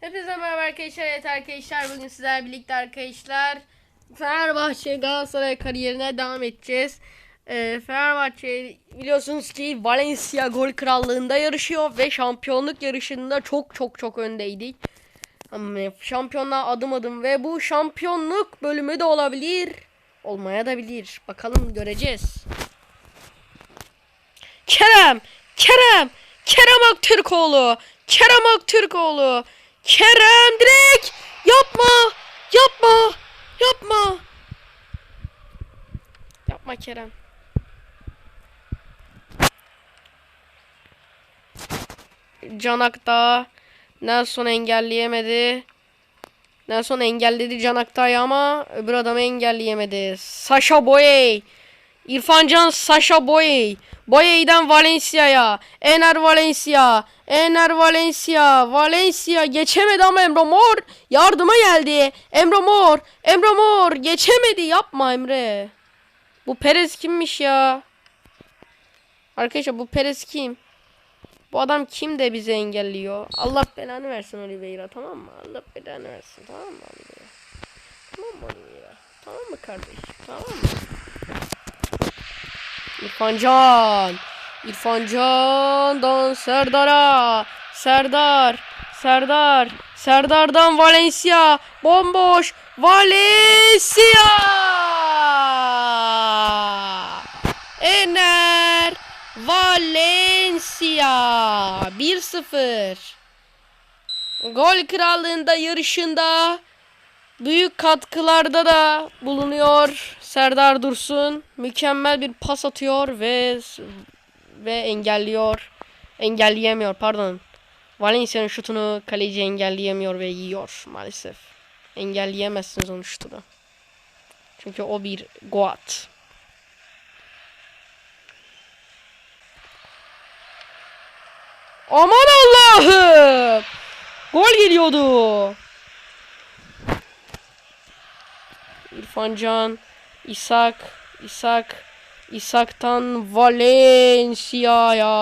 Hepinize merhaba arkadaşlar. Evet arkadaşlar bugün sizlerle birlikte arkadaşlar Fenerbahçe Galatasaray kariyerine devam edeceğiz. Ee, Fenerbahçe biliyorsunuz ki Valencia gol krallığında yarışıyor ve şampiyonluk yarışında çok çok çok öndeydik. Şampiyonluğa adım adım ve bu şampiyonluk bölümü de olabilir. Olmaya da bilir. Bakalım göreceğiz. Kerem! Kerem! Kerem Aktürkoğlu! Kerem Aktürkoğlu! Kerem direkt! Yapma! Yapma! Yapma! Yapma Kerem. Canak da Nelson engelleyemedi. Nelson engelledi Canaktay'ı ama öbür adamı engelleyemedi. Sasha Boye. İrfancan Sasha Boye. Boye'den Valencia'ya. Ener Valencia. Ener Valencia. Valencia geçemedi ama Emre Mor yardıma geldi. Emre Mor. Emre Mor geçemedi. Yapma Emre. Bu Perez kimmiş ya? Arkadaşlar bu Perez kim? Bu adam kim de bizi engelliyor? Allah belanı versin Oliveira tamam mı? Allah belanı versin tamam mı Oliveira? Tamam mı Oliveira? Tamam mı kardeş? Tamam mı? İrfan Can. İrfan Can'dan Serdar'a. Serdar. Serdar. Serdar'dan Valencia. Bomboş. Valencia. Ener. Valencia. 1-0. Gol krallığında yarışında büyük katkılarda da bulunuyor Serdar Dursun. Mükemmel bir pas atıyor ve ve engelliyor. Engelleyemiyor pardon. Valencia'nın şutunu kaleci engelleyemiyor ve yiyor maalesef. Engelleyemezsiniz onun şutunu. Çünkü o bir goat. Aman Allah'ım! Gol geliyordu. İrfan Can, İshak, İshak, İshak'tan Valencia'ya,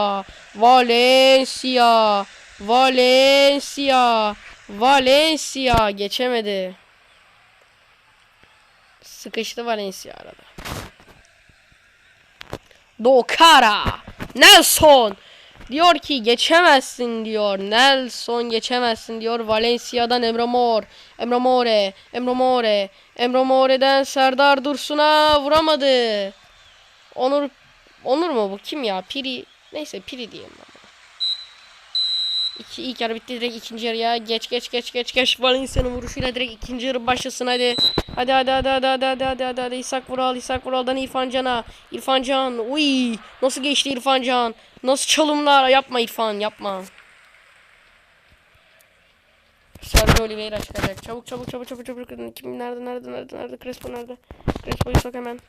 Valencia, Valencia, Valencia geçemedi. Sıkıştı Valencia arada. Dokara, Nelson, Diyor ki geçemezsin diyor. Nelson geçemezsin diyor. Valencia'dan Emre Mor. Emre More. Emre More. Emre More'den Serdar Dursun'a vuramadı. Onur Onur mu bu? Kim ya? Piri. Neyse Piri diyeyim ben. İki, ilk yarı bitti direkt ikinci yarıya geç geç geç geç geç Valencia'nın vuruşuyla direkt ikinci yarı başlasın hadi. Hadi hadi hadi hadi hadi hadi hadi hadi, hadi. İshak Vural İshak Vural'dan İrfan Can'a İrfan Can uy nasıl geçti İrfan Can nasıl çalımlar yapma İrfan yapma. Sergio Oliveira çıkacak çabuk çabuk çabuk çabuk çabuk kim nerede nerede nerede nerede Crespo nerede Crespo'yu sok hemen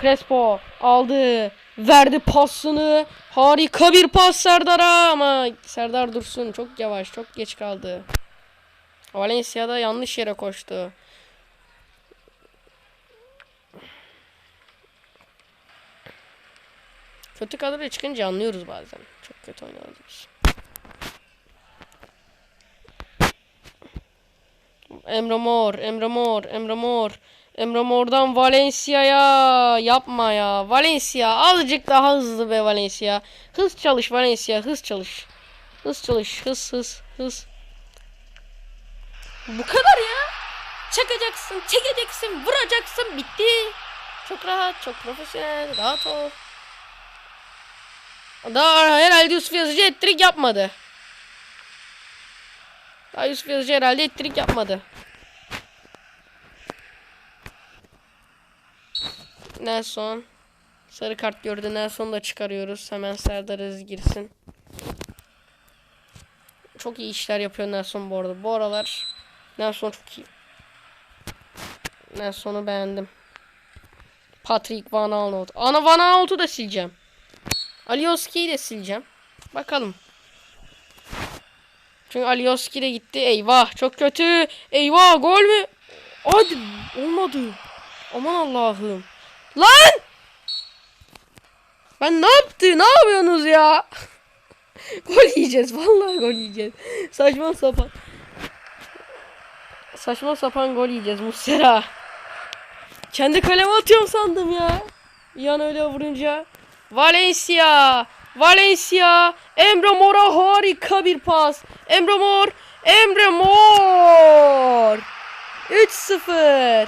Crespo aldı. Verdi pasını. Harika bir pas Serdar'a ama Serdar Dursun çok yavaş, çok geç kaldı. Valencia'da yanlış yere koştu. Kötü kadroya çıkınca anlıyoruz bazen. Çok kötü oynadığımız. Emre Mor, Emre Mor, Emre Mor. Emre Mor'dan Valencia'ya yapma ya. Valencia azıcık daha hızlı be Valencia. Hız çalış Valencia hız çalış. Hız çalış hız hız hız. Bu kadar ya. Çakacaksın, çekeceksin, vuracaksın bitti. Çok rahat, çok profesyonel, rahat ol. Daha herhalde Yusuf Yazıcı ettirik yapmadı. Daha Yusuf Yazıcı herhalde ettirik yapmadı. Nelson. Sarı kart gördü. Nelson'u da çıkarıyoruz. Hemen Serdar Aziz girsin. Çok iyi işler yapıyor Nelson bu arada. Bu aralar Nelson çok iyi. Nelson'u beğendim. Patrick Van Aanholt. Ana Van Aanholt'u da sileceğim. Alioski'yi de sileceğim. Bakalım. Çünkü Alioski de gitti. Eyvah çok kötü. Eyvah gol mü? Hadi olmadı. Aman Allah'ım. Lan! Ben ne yaptı? Ne yapıyorsunuz ya? gol yiyeceğiz. Vallahi gol yiyeceğiz. Saçma sapan. saçma sapan gol yiyeceğiz Muslera. Kendi kaleme atıyorum sandım ya. Yan öyle vurunca. Valencia. Valencia. Emre Mor'a harika bir pas. Emre Mor. Emre Mor. 3-0.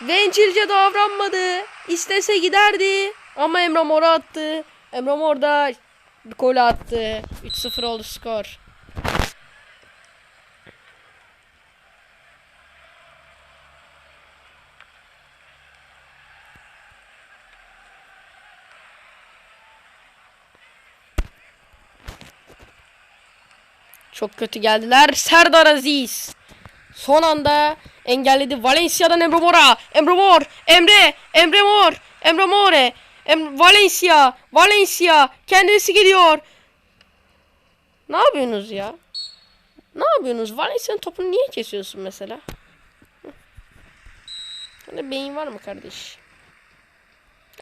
Bencilce davranmadı. İstese giderdi. Ama Emre Mor'a attı. Emre Mor da gol attı. 3-0 oldu skor. Çok kötü geldiler. Serdar Aziz. Son anda engelledi. Valencia'dan Emre Mor'a. Emre Mor. Emre. Emre Mor. Emre More. Em Valencia. Valencia. Kendisi gidiyor. Ne yapıyorsunuz ya? Ne yapıyorsunuz? Valencia'nın topunu niye kesiyorsun mesela? Hani beyin var mı kardeş?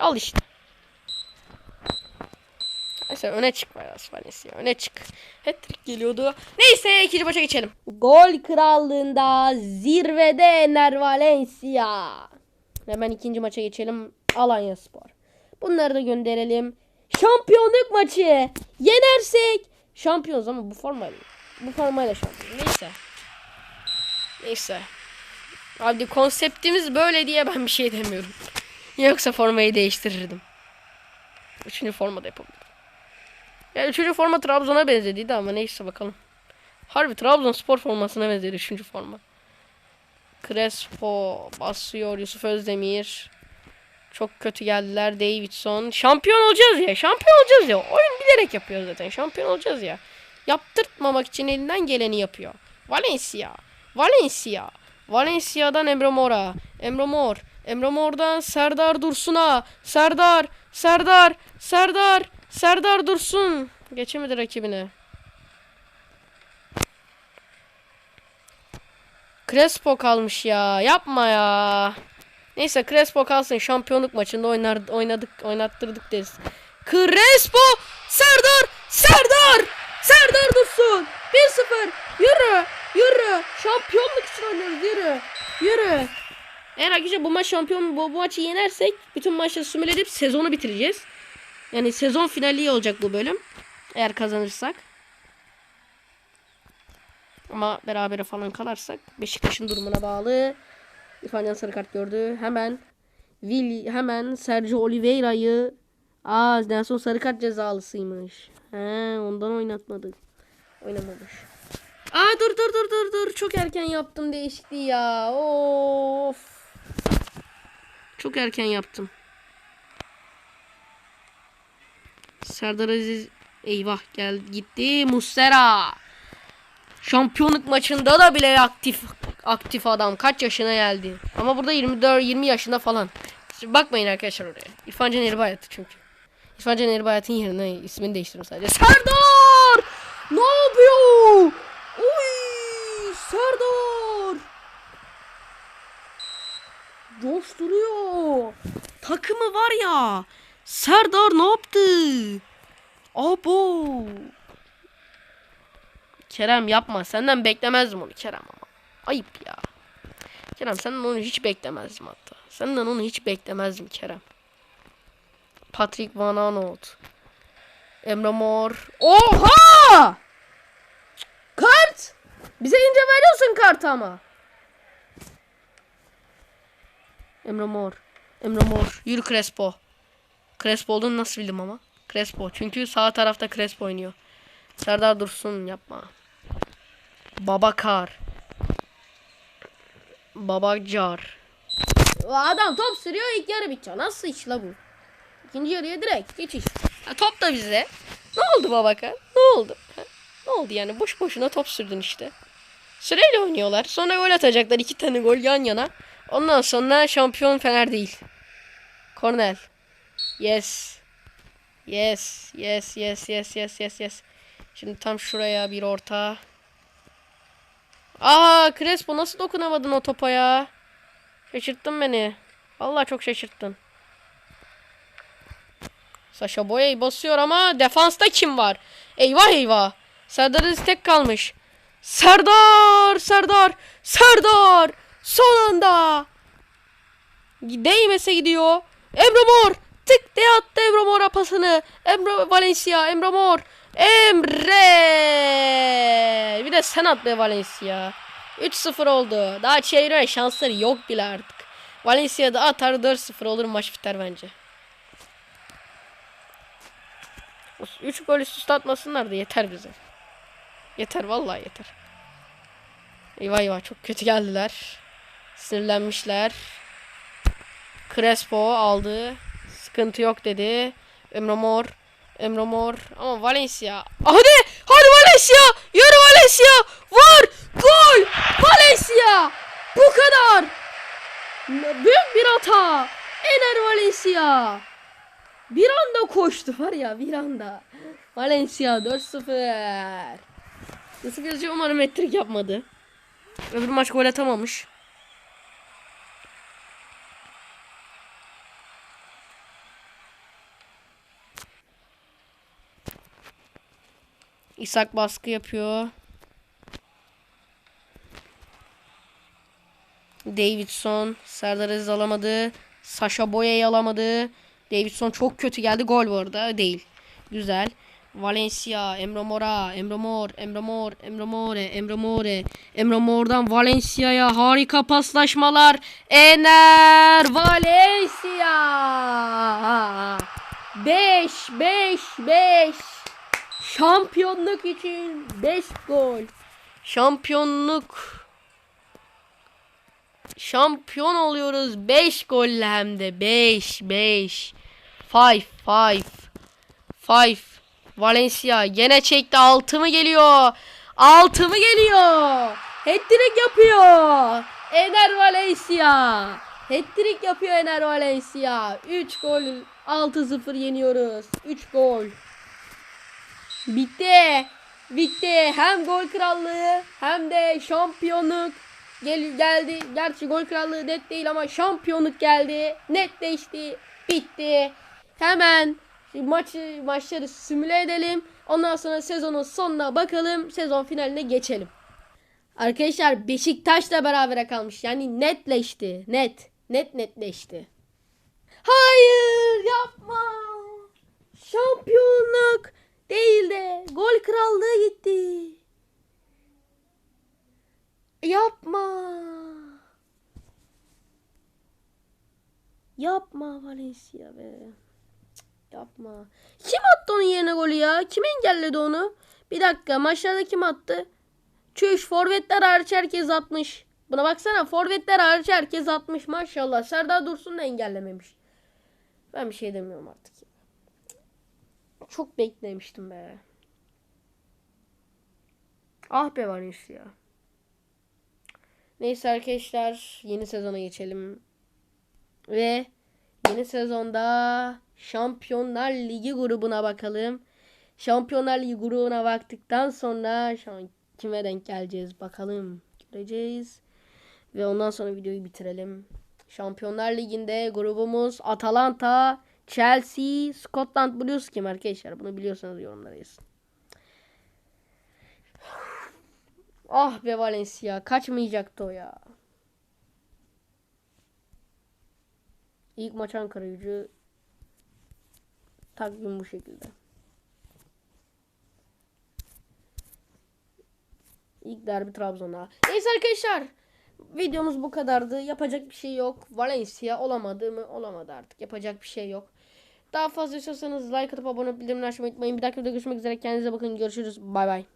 Al işte. Neyse öne çık biraz Valencia. Öne çık. Hat-trick geliyordu. Neyse ikinci maça geçelim. Gol krallığında zirvede Ener Valencia. Hemen ikinci maça geçelim. Alanya Spor. Bunları da gönderelim. Şampiyonluk maçı. Yenersek şampiyonuz ama bu formayla. Bu formayla şampiyon. Neyse. Neyse. Abi konseptimiz böyle diye ben bir şey demiyorum. Yoksa formayı değiştirirdim. Üçüncü forma da yapabilirim. Ya üçüncü forma Trabzon'a benzediydi ama neyse bakalım. Harbi Trabzon spor formasına benzedi üçüncü forma. Crespo basıyor Yusuf Özdemir. Çok kötü geldiler Davidson. Şampiyon olacağız ya. Şampiyon olacağız ya. Oyun bilerek yapıyor zaten. Şampiyon olacağız ya. Yaptırtmamak için elinden geleni yapıyor. Valencia. Valencia. Valencia'dan Emre Mor'a. Emre Mor. Emre Mor'dan Serdar Dursun'a. Serdar. Serdar. Serdar. Serdar Dursun. Geçemedi rakibine. Crespo kalmış ya. Yapma ya. Neyse Crespo kalsın. Şampiyonluk maçında oynar, oynadık, oynattırdık deriz. Crespo! Serdar! Serdar! Serdar Dursun! 1-0. Yürü! Yürü! Şampiyonluk için oynuyoruz. Yürü! Yürü! Eğer arkadaşlar bu maç şampiyon bu, bu maçı yenersek bütün maçları sümül edip sezonu bitireceğiz. Yani sezon finali olacak bu bölüm. Eğer kazanırsak. Ama berabere falan kalarsak Beşiktaş'ın durumuna bağlı. İrfan sarı kart gördü. Hemen Will hemen Sergio Oliveira'yı Aa Nelson sarı kart cezalısıymış. He ondan oynatmadı. Oynamamış. Aa dur dur dur dur dur. Çok erken yaptım değişikliği ya. Of. Çok erken yaptım. Serdar Aziz eyvah gel gitti Muslera. Şampiyonluk maçında da bile aktif aktif adam kaç yaşına geldi. Ama burada 24 20 yaşında falan. Bakmayın arkadaşlar oraya. İrfan Can Erbayat'ı çünkü. İrfan Can Erbayat'ın yerine ismini değiştirdim sadece. Serdar! Ne yapıyor? Uy! Serdar! Coşturuyor. Takımı var ya. Serdar ne yaptı? Abo. Kerem yapma. Senden beklemezdim onu Kerem ama. Ayıp ya. Kerem senden onu hiç beklemezdim hatta. Senden onu hiç beklemezdim Kerem. Patrick Van Aanholt. Emre Mor. Oha! Kart! Bize ince veriyorsun kartı ama. Emre Mor. Emre Mor. Yürü Crespo. Crespo olduğunu nasıl bildim ama? Crespo. Çünkü sağ tarafta Crespo oynuyor. Serdar Dursun yapma. Babakar. Babakcar. Adam top sürüyor ilk yarı bitiyor. Nasıl iş la bu? İkinci yarıya direkt geçiş. Ha, top da bize. Ne oldu Babakar? Ne oldu? Ha? Ne oldu yani? Boş boşuna top sürdün işte. Süreyle oynuyorlar. Sonra gol atacaklar. iki tane gol yan yana. Ondan sonra şampiyon Fener değil. Cornell. Yes. Yes, yes, yes, yes, yes, yes, yes. Şimdi tam şuraya bir orta. Aa, Crespo nasıl dokunamadın o topa ya? Şaşırttın beni. Allah çok şaşırttın. Saşa Boya'yı basıyor ama defansta kim var? Eyvah eyvah. Serdar tek kalmış. Serdar! Serdar! Serdar! Son anda! Değmese gidiyor. Emre Mor! Tık diye attı Emre Mor'a pasını. Emre Valencia, Emre Mor. Emre! Bir de sen at be Valencia. 3-0 oldu. Daha çevirme şansları yok bile artık. Valencia'da atar 4-0 olur maç biter bence. 3 gol üst atmasınlar da yeter bize. Yeter vallahi yeter. Eyvah eyvah çok kötü geldiler. Sinirlenmişler. Crespo aldı. Sıkıntı yok dedi. Emre Mor. Emre Mor. Ama Valencia. Hadi! Hadi Valencia! Yürü Valencia! Vur! Gol! Valencia! Bu kadar! Büyük bir hata. Ener Valencia. Bir anda koştu var ya bir anda. Valencia 4-0. Nasıl gözcü umarım ettirik yapmadı. Öbür maç gol atamamış. İshak baskı yapıyor. Davidson Serdar Aziz alamadı. Sasha Boya'yı alamadı. Davidson çok kötü geldi. Gol bu arada. Değil. Güzel. Valencia, Emre Mora, Emre Mor, Emre Mor, Emre More, Emre More, Emre Mor'dan Valencia'ya harika paslaşmalar. Ener Valencia. 5 5 5 Şampiyonluk için 5 gol. Şampiyonluk Şampiyon oluyoruz 5 golle hem de 5 5 5 5 5 Valencia gene çekti 6 mı geliyor? 6 mı geliyor? Hat-trick yapıyor. Ener Valencia. Hat-trick yapıyor Ener Valencia. 3 gol 6-0 yeniyoruz. 3 gol. Bitti. Bitti. Hem gol krallığı hem de şampiyonluk gel geldi. Gerçi gol krallığı net değil ama şampiyonluk geldi. Netleşti. Bitti. Hemen maçı maçları simüle edelim. Ondan sonra sezonun sonuna bakalım. Sezon finaline geçelim. Arkadaşlar Beşiktaş'la berabere kalmış. Yani netleşti. Net. Net netleşti. Hayır yapma. Şampiyonluk değil de gol krallığı gitti. Yapma. Yapma Valencia be. Yapma. Kim attı onun yerine golü ya? Kim engelledi onu? Bir dakika maçlarda kim attı? Çüş forvetler hariç herkes atmış. Buna baksana forvetler hariç herkes atmış maşallah. Serdar Dursun da engellememiş. Ben bir şey demiyorum artık. Ya. Çok beklemiştim be. Ah be Valencia. Neyse arkadaşlar yeni sezona geçelim. Ve yeni sezonda Şampiyonlar Ligi grubuna bakalım. Şampiyonlar Ligi grubuna baktıktan sonra şu an kime denk geleceğiz bakalım. Göreceğiz. Ve ondan sonra videoyu bitirelim. Şampiyonlar Ligi'nde grubumuz Atalanta, Chelsea, Scotland Blues kim arkadaşlar? Bunu biliyorsanız yorumlara yazın. Ah be Valencia kaçmayacaktı o ya. İlk maç Ankara gücü takvim bu şekilde. İlk derbi Trabzon'a. Neyse arkadaşlar. Videomuz bu kadardı. Yapacak bir şey yok. Valencia olamadı mı? Olamadı artık. Yapacak bir şey yok. Daha fazla istiyorsanız like atıp abone olup bildirimleri açmayı unutmayın. Bir dahaki videoda görüşmek üzere. Kendinize bakın. Görüşürüz. Bay bay.